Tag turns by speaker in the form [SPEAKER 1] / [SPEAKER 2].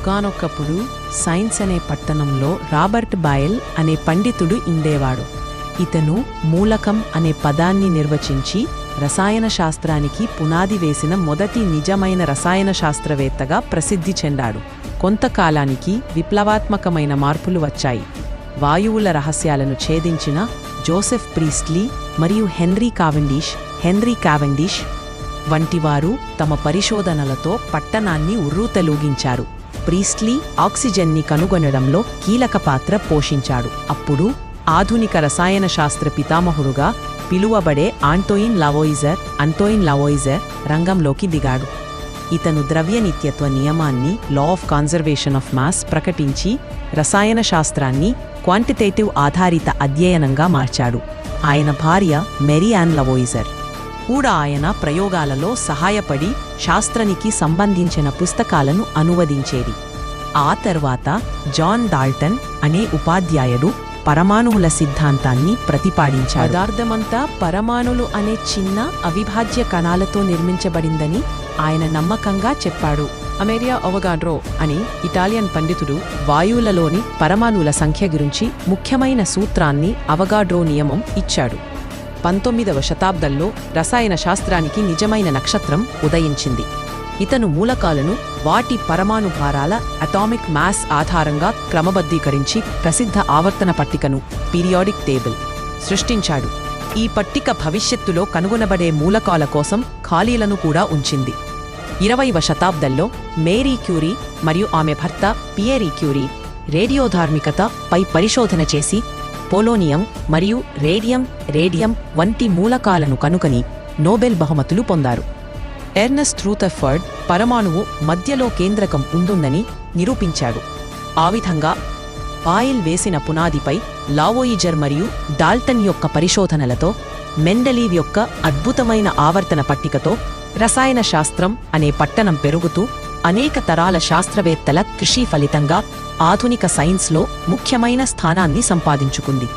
[SPEAKER 1] ఒకనొకప్పుడు సైన్స్ అనే పట్టణంలో రాబర్ట్ బాయల్ అనే పండితుడు ఉండేవాడు. ఇతను మూలకం అనే పదాన్ని నిర్వచించి రసాయన శాస్త్రానికి పునాది వేసిన మొదటి నిజమైన రసాయన శాస్త్రవేత్తగా ప్రసిద్ధి చెందాడు. కొంతకాలానికి విప్లవాత్మకమైన మార్పులు వచ్చాయి. వాయువుల రహస్యాలను ఛేదించిన జోసెఫ్ ప్రీస్ట్లీ మరియు హెన్రీ కావెండిష్ హెన్రీ కావెండిష్ వంటివారు తమ పరిశోధనలతో పట్టణాన్ని ఉర్రూతలూగించారు. ప్రీస్ట్లీ ఆక్సిజన్ని కనుగొనడంలో కీలక పాత్ర పోషించాడు. అప్పుడు ఆధునిక రసాయన శాస్త్ర పితామహుడుగా పిలువబడే ఆంటోయిన్ లావోయిజర్ అంటోయిన్ లావోయిజర్ రంగంలోకి దిగాడు. ఇతను ద్రవ్య నిత్యత్వ నియమాన్ని law of conservation of mass ప్రకటించి రసాయన శాస్త్రాన్ని క్వాంటిటేటివ్ ఆధారిత అధ్యయనంగా మార్చాడు. ఆయన భార్య మెరీ ఆన్ లవోయిజర్. కూడా ఆయన ప్రయోగాలలో సహాయపడి శాస్త్రానికి సంబంధించిన పుస్తకాలను అనువదించేది. ఆ తర్వాత జాన్ డాల్టన్ అనే ఉపాధ్యాయుడు పరమాణువుల సిద్ధాంతాన్ని ప్రతిపాదించాడు. పదార్థమంతా పరమాణులు అనే చిన్న అవిభాజ్య కణాలతో నిర్మించబడిందని ఆయన నమ్మకంగా చెప్పాడు. అమెరియా ఒవగాడ్రో అని ఇటాలియన్ పండితుడు వాయువులలోని పరమాణువుల సంఖ్య గురించి ముఖ్యమైన సూత్రాన్ని అవగాడ్రో నియమం ఇచ్చాడు. పంతొమ్మిదవ శతాబ్దంలో రసాయన శాస్త్రానికి నిజమైన నక్షత్రం ఉదయించింది. ఇతను మూలకాలను వాటి పరమాణు భారాల అటామిక్ మాస్ ఆధారంగా క్రమబద్ధీకరించి ప్రసిద్ధ ఆవర్తన పట్టికను పీరియాడిక్ టేబుల్ సృష్టించాడు. ఈ పట్టిక భవిష్యత్తులో కనుగొనబడే మూలకాల కోసం ఖాళీలను కూడా ఉంచింది. ఇరవైవ శతాబ్దంలో మేరీ క్యూరీ మరియు ఆమె భర్త పియరీ క్యూరీ రేడియోధార్మికత పై పరిశోధన చేసి పోలోనియం మరియు రేడియం రేడియం వంటి మూలకాలను కనుకని నోబెల్ బహుమతులు పొందారు. ఎర్నెస్ట్ రూథర్ఫర్డ్ పరమాణువు మధ్యలో కేంద్రకం ఉంటుందని నిరూపించాడు. ఆ విధంగా ఆయిల్ వేసిన పునాదిపై లావోయిజర్ మరియు డాల్టన్ యొక్క పరిశోధనలతో మెండలీవ్ యొక్క అద్భుతమైన ఆవర్తన పట్టికతో రసాయన శాస్త్రం అనే పట్టణం పెరుగుతూ అనేక తరాల శాస్త్రవేత్తల కృషి ఫలితంగా ఆధునిక సైన్స్లో ముఖ్యమైన స్థానాన్ని సంపాదించుకుంది.